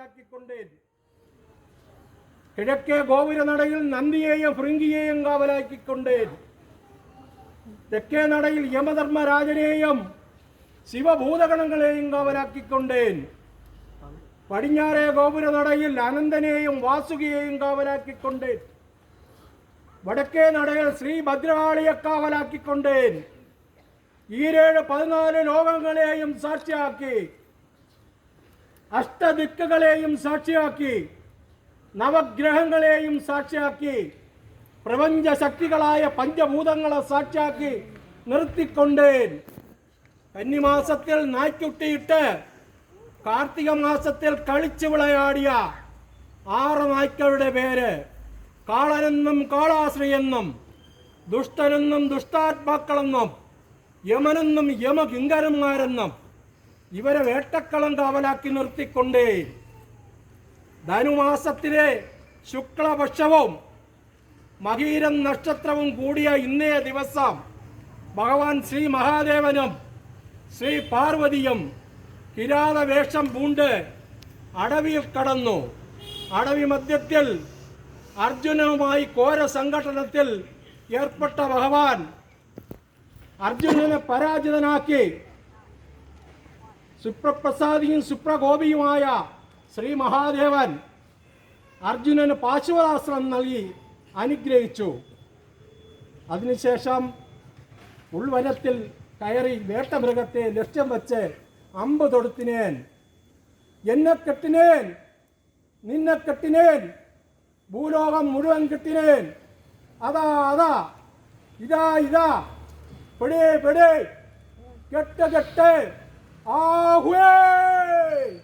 കാവലാക്കിക്കൊണ്ടേ കിഴക്കേ ഗോപുരനടയിൽ നന്ദിയെയും ഭൃങ്കിയെയും കാവലാക്കിക്കൊണ്ടേ തെക്കേ നടയിൽ യമധർമ്മരാജനെയും ശിവഭൂതഗണങ്ങളെയും കാവലാക്കിക്കൊണ്ടേൻ. പടിഞ്ഞാറേ ഗോപുരനടയിൽ അനന്തനെയും വാസുകിയെയും കാവലാക്കിക്കൊണ്ടേൻ. വടക്കേ നടയിൽ ശ്രീഭദ്രകാളിയെ കാവലാക്കിക്കൊണ്ടേൻ. ഈരേഴ് പതിനാല് ലോകങ്ങളെയും സാക്ഷിയാക്കി അഷ്ടദിക്കുകളെയും സാക്ഷിയാക്കി നവഗ്രഹങ്ങളെയും സാക്ഷിയാക്കി പ്രപഞ്ച ശക്തികളായ പഞ്ചഭൂതങ്ങളെ സാക്ഷിയാക്കി നിർത്തിക്കൊണ്ടേൻ കന്നിമാസത്തിൽ നായ്ക്കുട്ടിയിട്ട് കാർത്തിക മാസത്തിൽ കളിച്ചു വിളയാടിയ ആറ് നായ്ക്കളുടെ പേര് കാളനെന്നും കാളാശ്രീയെന്നും ദുഷ്ടനെന്നും ദുഷ്ടാത്മാക്കളെന്നും യമനെന്നും യമകിങ്കരന്മാരെന്നും. ഇവരെ വേട്ടക്കളം കാവലാക്കി നിർത്തിക്കൊണ്ട് ധനുമാസത്തിലെ ശുക്ലപക്ഷവും മകീരം നക്ഷത്രവും കൂടിയ ഇന്നേ ദിവസം ഭഗവാൻ ശ്രീ മഹാദേവനും ശ്രീ പാർവതിയും കിരാത വേഷം പൂണ്ട് അടവിയിൽ കടന്നു. അടവി മധ്യത്തിൽ അർജുനവുമായി ഘോര സംഘടനത്തിൽ ഏർപ്പെട്ട ഭഗവാൻ അർജുനനെ പരാജിതനാക്കി സുപ്രപ്രസാദിയും സുപ്രകോപിയുമായ ശ്രീ മഹാദേവൻ അർജുനന് പാശുപതാസ്ത്രം നൽകി അനുഗ്രഹിച്ചു. അതിനുശേഷം ഉൾവനത്തിൽ കയറി വേട്ടമൃഗത്തെ ലക്ഷ്യം വച്ച് അമ്പ് തൊടുത്തിനേൻ. എന്നെ കെട്ടിനേൻ നിന്നെ കെട്ടിനേൻ ഭൂലോകം മുഴുവൻ കെട്ടിനേൻ. അതാ അതാ ഇതാ ഇതാ പെടേ പെടേ കെട്ട് കെട്ട് 아, 고해!